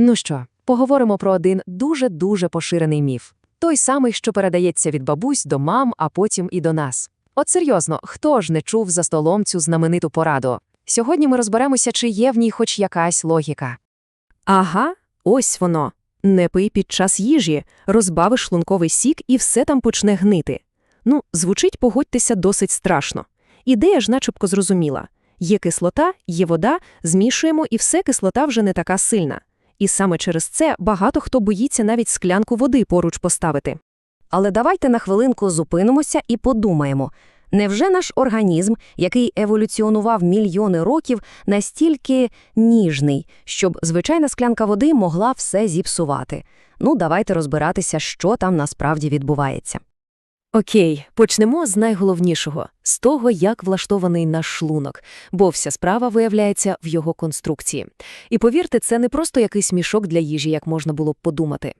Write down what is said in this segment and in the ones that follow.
Ну що, поговоримо про один дуже-дуже поширений міф. Той самий, що передається від бабусь до мам, а потім і до нас. От серйозно, хто ж не чув за столом цю знамениту пораду? Сьогодні ми розберемося, чи є в ній хоч якась логіка. Ага, ось воно. Не пий під час їжі, розбавиш шлунковий сік і все там почне гнити. Ну, звучить, погодьтеся, досить страшно. Ідея ж начебко зрозуміла. Є кислота, є вода, змішуємо, і все кислота вже не така сильна. І саме через це багато хто боїться навіть склянку води поруч поставити. Але давайте на хвилинку зупинимося і подумаємо. Невже наш організм, який еволюціонував мільйони років, настільки ніжний, щоб звичайна склянка води могла все зіпсувати? Ну, давайте розбиратися, що там насправді відбувається. Окей, почнемо з найголовнішого – з того, як влаштований наш шлунок, бо вся справа виявляється в його конструкції. І повірте, це не просто якийсь мішок для їжі, як можна було б подумати.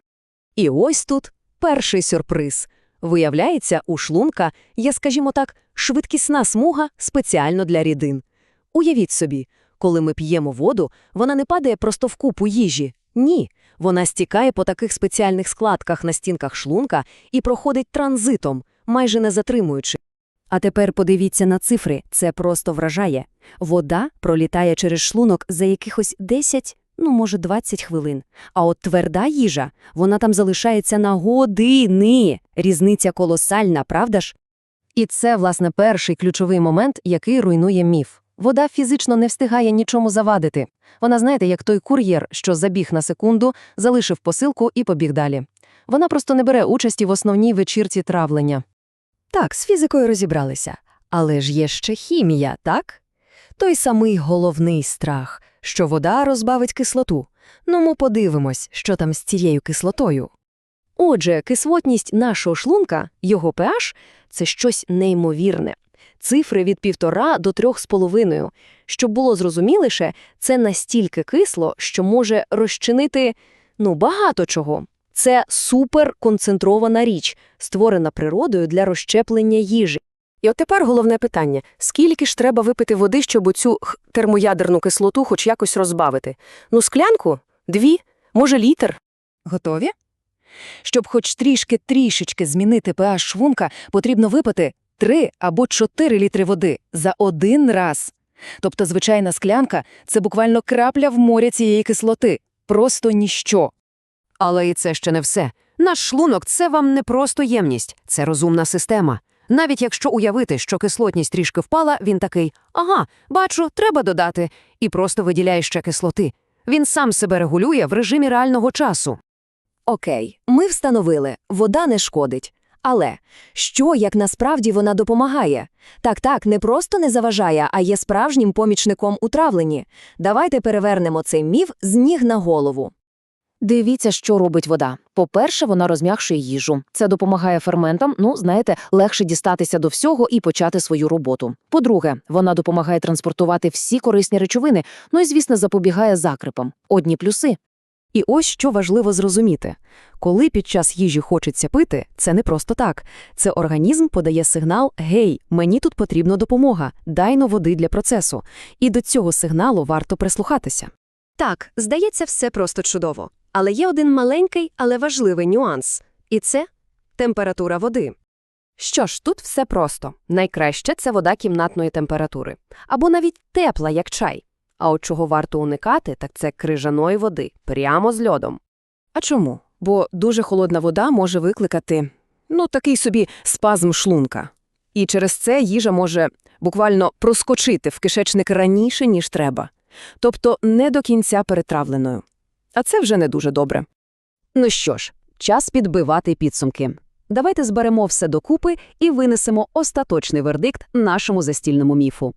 І ось тут перший сюрприз. Виявляється, у шлунка є, скажімо так, швидкісна смуга спеціально для рідин. Уявіть собі, коли ми п'ємо воду, вона не падає просто в купу їжі. Ні, вона стікає по таких спеціальних складках на стінках шлунка і проходить транзитом, майже не затримуючи. А тепер подивіться на цифри, це просто вражає. Вода пролітає через шлунок за якихось 10, ну, може, 20 хвилин. А от тверда їжа, вона там залишається на години. Різниця колосальна, правда ж? І це, власне, перший ключовий момент, який руйнує міф. Вода фізично не встигає нічому завадити. Вона, знаєте, як той кур'єр, що забіг на секунду, залишив посилку і побіг далі. Вона просто не бере участі в основній вечірці травлення. Так, з фізикою розібралися. Але ж є ще хімія, так? Той самий головний страх, що вода розбавить кислоту. Ну, ми подивимось, що там з цією кислотою. Отже, кислотність нашого шлунка, його pH – це щось неймовірне. Цифри від півтора до трьох з половиною. Щоб було зрозуміліше, це настільки кисло, що може розчинити, ну, багато чого. Це суперконцентрована річ, створена природою для розщеплення їжі. І от тепер головне питання: скільки ж треба випити води, щоб оцю х, термоядерну кислоту хоч якось розбавити? Ну, склянку? Дві? Може, літр? Готові? Щоб хоч трішки-трішечки змінити pH шлунка, потрібно випити 3 або 4 літри води за один раз. Тобто звичайна склянка – це буквально крапля в морі цієї кислоти. Просто ніщо. Але і це ще не все. Наш шлунок – це вам не просто ємність, це розумна система. Навіть якщо уявити, що кислотність трішки впала, він такий «Ага, бачу, треба додати», і просто виділяє ще кислоти. Він сам себе регулює в режимі реального часу. Окей, ми встановили, вода не шкодить. Але що, як насправді вона допомагає? Так-так, не просто не заважає, а є справжнім помічником у травленні. Давайте перевернемо цей міф з ніг на голову. Дивіться, що робить вода. По-перше, вона розм'якшує їжу. Це допомагає ферментам, ну, знаєте, легше дістатися до всього і почати свою роботу. По-друге, вона допомагає транспортувати всі корисні речовини, ну і, звісно, запобігає закрипам. Одні плюси. І ось що важливо зрозуміти. Коли під час їжі хочеться пити, це не просто так. Це організм подає сигнал «Гей, мені тут потрібна допомога, дай но води для процесу». І до цього сигналу варто прислухатися. Так, здається, все просто чудово. Але є один маленький, але важливий нюанс. І це температура води. Що ж, тут все просто. Найкраще – це вода кімнатної температури. Або навіть тепла, як чай. А от чого варто уникати, так це крижаної води, прямо з льодом. А чому? Бо дуже холодна вода може викликати, ну, такий собі спазм шлунка. І через це їжа може буквально проскочити в кишечник раніше, ніж треба. Тобто не до кінця перетравленою. А це вже не дуже добре. Ну що ж, час підбивати підсумки. Давайте зберемо все докупи і винесемо остаточний вердикт нашому застільному міфу.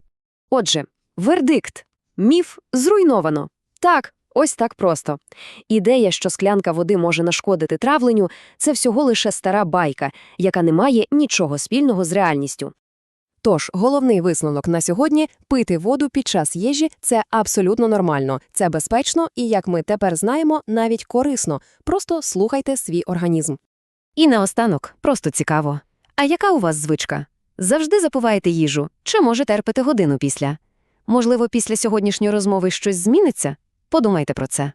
Отже, вердикт. Міф зруйновано. Так, ось так просто. Ідея, що склянка води може нашкодити травленню, це всього лише стара байка, яка не має нічого спільного з реальністю. Тож, головний висновок на сьогодні – пити воду під час їжі – це абсолютно нормально, це безпечно і, як ми тепер знаємо, навіть корисно. Просто слухайте свій організм. І наостанок, просто цікаво. А яка у вас звичка? Завжди запиваєте їжу? Чи може терпите годину після? Можливо, після сьогоднішньої розмови щось зміниться? Подумайте про це.